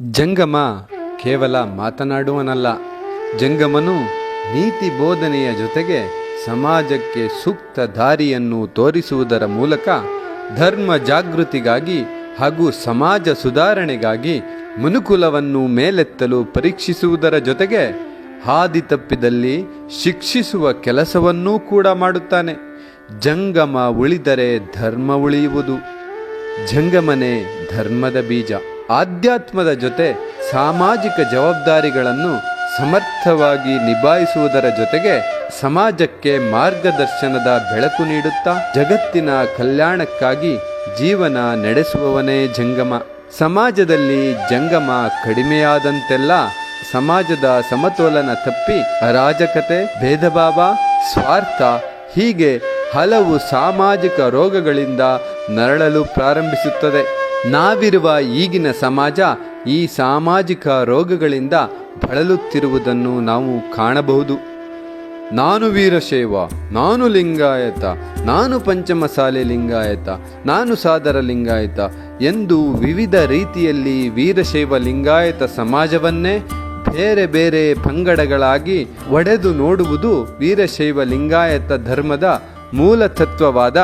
ಜಂಗಮ ಕೇವಲ ಮಾತನಾಡುವನಲ್ಲ, ಜಂಗಮನು ನೀತಿ ಬೋಧನೆಯ ಜೊತೆಗೆ ಸಮಾಜಕ್ಕೆ ಸೂಕ್ತ ದಾರಿಯನ್ನು ತೋರಿಸುವುದರ ಮೂಲಕ ಧರ್ಮ ಜಾಗೃತಿಗಾಗಿ ಹಾಗೂ ಸಮಾಜ ಸುಧಾರಣೆಗಾಗಿ ಮನುಕುಲವನ್ನು ಮೇಲೆತ್ತಲು ಪರೀಕ್ಷಿಸುವುದರ ಜೊತೆಗೆ ಹಾದಿ ತಪ್ಪಿದಲ್ಲಿ ಶಿಕ್ಷಿಸುವ ಕೆಲಸವನ್ನೂ ಕೂಡ ಮಾಡುತ್ತಾನೆ. ಜಂಗಮ ಉಳಿದರೆ ಧರ್ಮ ಉಳಿಯುವುದು. ಜಂಗಮನೆ ಧರ್ಮದ ಬೀಜ. ಆಧ್ಯಾತ್ಮದ ಜೊತೆ ಸಾಮಾಜಿಕ ಜವಾಬ್ದಾರಿಗಳನ್ನು ಸಮರ್ಥವಾಗಿ ನಿಭಾಯಿಸುವುದರ ಜೊತೆಗೆ ಸಮಾಜಕ್ಕೆ ಮಾರ್ಗದರ್ಶನದ ಬೆಳಕು ನೀಡುತ್ತಾ ಜಗತ್ತಿನ ಕಲ್ಯಾಣಕ್ಕಾಗಿ ಜೀವನ ನಡೆಸುವವನೇ ಜಂಗಮ. ಸಮಾಜದಲ್ಲಿ ಜಂಗಮ ಕಡಿಮೆಯಾದಂತೆಲ್ಲ ಸಮಾಜದ ಸಮತೋಲನ ತಪ್ಪಿ ಅರಾಜಕತೆ, ಭೇದಭಾವ, ಸ್ವಾರ್ಥ ಹೀಗೆ ಹಲವು ಸಾಮಾಜಿಕ ರೋಗಗಳಿಂದ ನರಳಲು ಪ್ರಾರಂಭಿಸುತ್ತದೆ. ನಾವಿರುವ ಈಗಿನ ಸಮಾಜ ಈ ಸಾಮಾಜಿಕ ರೋಗಗಳಿಂದ ಬಳಲುತ್ತಿರುವುದನ್ನು ನಾವು ಕಾಣಬಹುದು. ನಾನು ವೀರಶೈವ, ನಾನು ಲಿಂಗಾಯತ, ನಾನು ಪಂಚಮಸಾಲೆ ಲಿಂಗಾಯತ, ನಾನು ಸಾದರ ಲಿಂಗಾಯತ ಎಂದು ವಿವಿಧ ರೀತಿಯಲ್ಲಿ ವೀರಶೈವ ಲಿಂಗಾಯತ ಸಮಾಜವನ್ನೇ ಬೇರೆ ಬೇರೆ ಪಂಗಡಗಳಾಗಿ ಒಡೆದು ನೋಡುವುದು ವೀರಶೈವ ಲಿಂಗಾಯತ ಧರ್ಮದ ಮೂಲ ತತ್ವವಾದ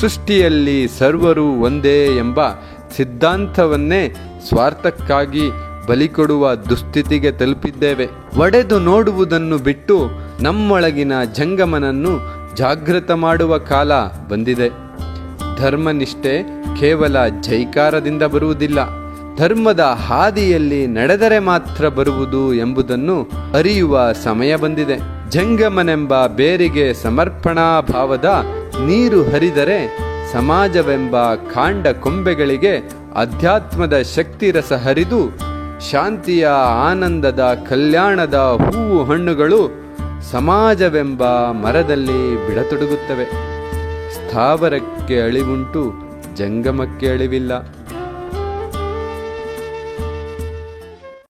ಸೃಷ್ಟಿಯಲ್ಲಿ ಸರ್ವರು ಒಂದೇ ಎಂಬ ಸಿದ್ಧಾಂತವನ್ನೇ ಸ್ವಾರ್ಥಕ್ಕಾಗಿ ಬಲಿಕೊಡುವ ದುಸ್ಥಿತಿಗೆ ತಲುಪಿದ್ದೇವೆ. ಒಡೆದು ನೋಡುವುದನ್ನು ಬಿಟ್ಟು ನಮ್ಮೊಳಗಿನ ಜಂಗಮನನ್ನು ಜಾಗೃತ ಮಾಡುವ ಕಾಲ ಬಂದಿದೆ. ಧರ್ಮನಿಷ್ಠೆ ಕೇವಲ ಜೈಕಾರದಿಂದ ಬರುವುದಿಲ್ಲ. ಧರ್ಮದ ಹಾದಿಯಲ್ಲಿ ನಡೆದರೆ ಮಾತ್ರ ಬರುವುದು ಎಂಬುದನ್ನು ಅರಿಯುವ ಸಮಯ ಬಂದಿದೆ. ಜಂಗಮನೆಂಬ ಬೇರಿಗೆ ಸಮರ್ಪಣಾ ಭಾವದ ನೀರು ಹರಿದರೆ ಸಮಾಜವೆಂಬ ಕಾಂಡ ಕೊಂಬೆಗಳಿಗೆ ಅಧ್ಯಾತ್ಮದ ಶಕ್ತಿ ರಸ ಹರಿದು ಶಾಂತಿಯ ಆನಂದದ ಕಲ್ಯಾಣದ ಹೂವು ಹಣ್ಣುಗಳು ಸಮಾಜವೆಂಬ ಮರದಲ್ಲಿ ಬಿಡತೊಡಗುತ್ತವೆ. ಸ್ಥಾವರಕ್ಕೆ ಅಳಿವುಂಟು, ಜಂಗಮಕ್ಕೆ ಅಳಿವಿಲ್ಲ.